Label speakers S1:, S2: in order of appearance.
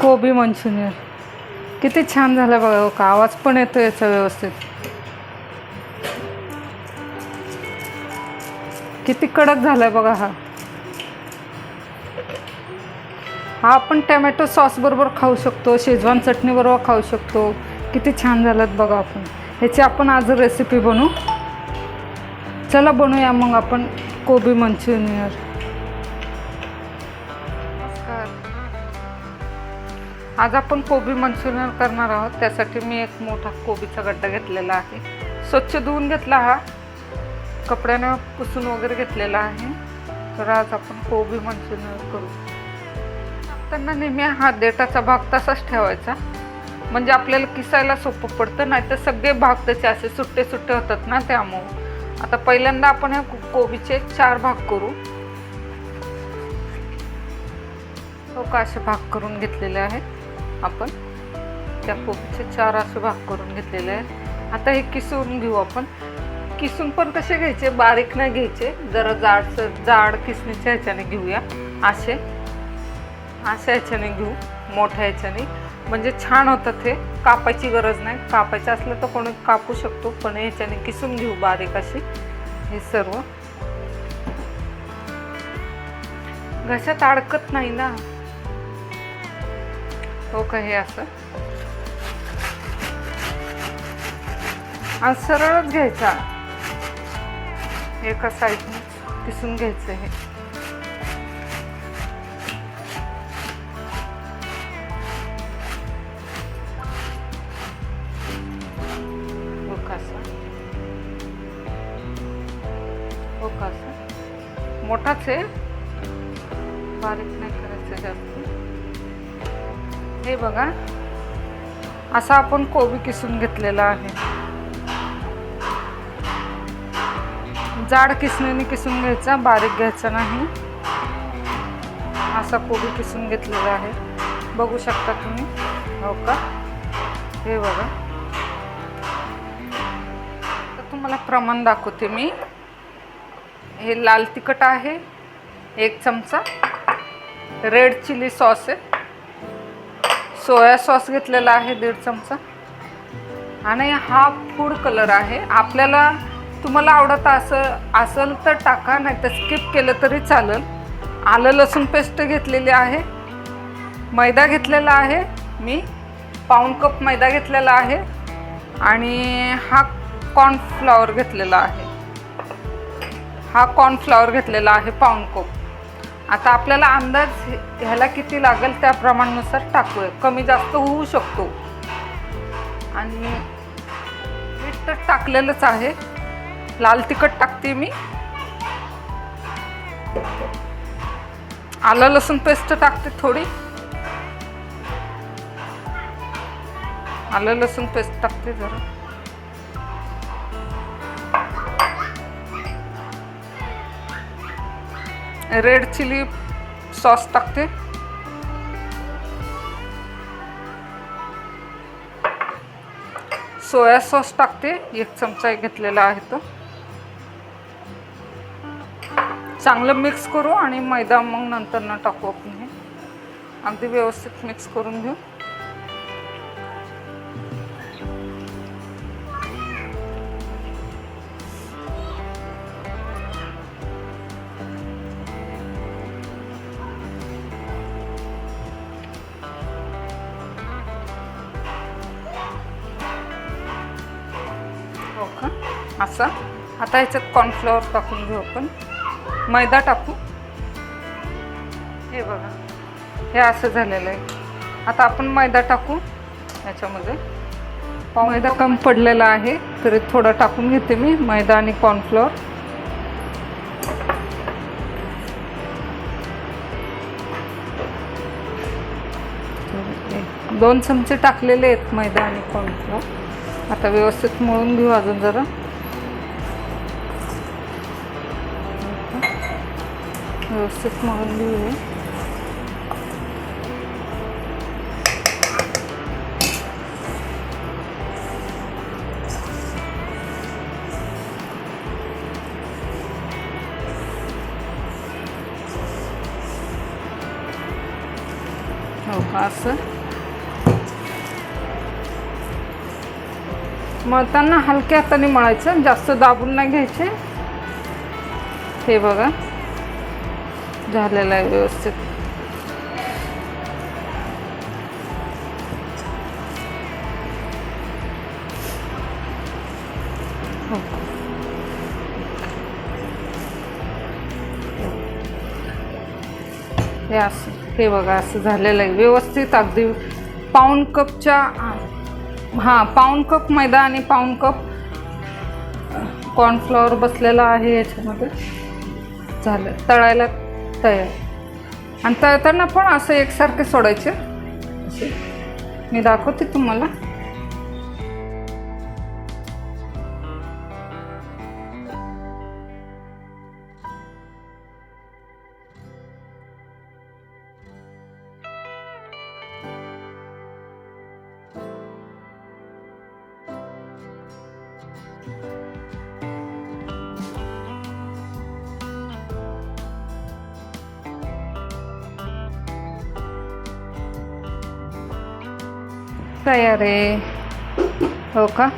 S1: कोबी मंचुरियन. किती छान झालं बघा हो का? आवाज पण येतो याचा व्यवस्थित. किती कडक झालाय बघा हा. हा आपण टॅमॅटो सॉस बरोबर खाऊ शकतो शेजवान चटणी बरोबर खाऊ शकतो. किती छान झालं बघा आपण. ह्याची आपण आज रेसिपी बनवू. चला बनवूया मग आपण कोबी मंचुरियन. आज आपण कोबी मंचुरियन करणार आहोत. त्यासाठी मी एक मोठा कोबीचा गड्डा घेतलेला आहे. स्वच्छ धुवून घेतला हा. कपड्यानं पुसून वगैरे घेतलेला आहे. तर आज आपण कोबी मंचुरियन करू. त्यांना नेहमी हा देठाचा भाग तसाच ठेवायचा. म्हणजे आपल्याला किसायला सोपं पडतं नाही तर सगळे भाग त्याचे असे सुट्टे सुट्टे होतात ना त्यामुळं. आता पहिल्यांदा आपण ह्या कोबीचे चार भाग करू. हो का? असे भाग करून घेतलेले आहेत. आपण त्या कोबीचे चार असे भाग करून घेतलेले आहेत. आता हे किसून घेऊ आपण. किसून पण कसे घ्यायचे? बारीक नाही घ्यायचे. जरा जाडचं जाड किसणीच्या ह्याच्याने घेऊया. असे. अशा ह्याच्याने घेऊ. मोठ्या ह्याच्याने. म्हणजे छान होतं ते कापायची गरज नाही. कापायचं असलं तर कोणी कापू शकतो पण ह्याच्याने किसून घेऊ बारीक अशी. हे सर्व. घशात अडकत नाही ना. हो का हे असं. आणि सरळच घ्यायचा. एका साईडने किसून घ्यायचं हे. हो का हो का मोठाच आहे. बारीक नाही करायचं जास्त. हे बघा. असा आपण कोबी किसून घेतलेला आहे. जाड किसणीने किसून घ्यायचा बारीक घ्यायचा नाही. असा कोबी किसून घेतलेला आहे. बघू शकता तुम्ही. हो का? हे बघा. तर तुम्हाला प्रमाण दाखवते मी. हे लाल तिखट आहे. एक चमचा. रेड चिली सॉस आहे. सोया सॉस घेतलेला आहे दीड चमचा. आणि हा फूड कलर आहे. आपल्याला तुम्हाला आवडत असं असेल तर टाका नाही तर स्किप केलं तरी चालेल. आलं लसूण पेस्ट घेतलेली आहे. मैदा घेतलेला आहे. मी पाऊण कप मैदा घेतलेला आहे. आणि हा कॉर्नफ्लॉवर घेतलेला आहे. हा कॉर्नफ्लॉवर घेतलेला आहे पाऊण कप. आता आपल्याला अंदाज ह्याला किती लागेल त्या प्रमाणानुसार टाकूया. कमी जास्त होऊ शकतो. आणि मीठ तर टाकलेलंच आहे. लाल तिखट टाकते मी. आलं लसूण पेस्ट टाकते थोडी. आलं लसूण पेस्ट टाकते जरा. रेड चिली सॉस टाकते सोया सॉस टाकते एक चमचा घेतलेला आहे तो. चांगलं मिक्स करू आणि मैदा मग नंतर न टाकू आपण हे. अगदी व्यवस्थित मिक्स करून घेऊ. असं. आता ह्याच्यात कॉर्नफ्लॉवर टाकून घेऊ आपण. मैदा टाकू. हे बघा. हे असं झालेलं आहे. आता आपण मैदा टाकू ह्याच्यामध्ये मैदा कम पडलेला आहे तरी थोडा टाकून घेते मी मैदा आणि कॉर्नफ्लॉवर दोन चमचे टाकलेले आहेत मैदा आणि कॉर्नफ्लॉवर आता व्यवस्थित मळून घेऊ अजून जरा. व्यवस्थित मळून आहे हो असं? मळताना हलक्या हाताने मळायचं जास्त दाबून नाही घ्यायचे. हे बघा. झालेलं आहे व्यवस्थित. हो. हे असं हे बघा असं झालेलं आहे. व्यवस्थित अगदी पाऊण कपच्या हां पाऊण कप मैदा आणि पाऊण कप कॉर्नफ्लॉवर बसलेला आहे याच्यामध्ये. झालं. तळायला तयार आणि तळताना पण असं एकसारखे सोडायचे. असे? मी दाखवते तुम्हाला. तयार आहे. हो का?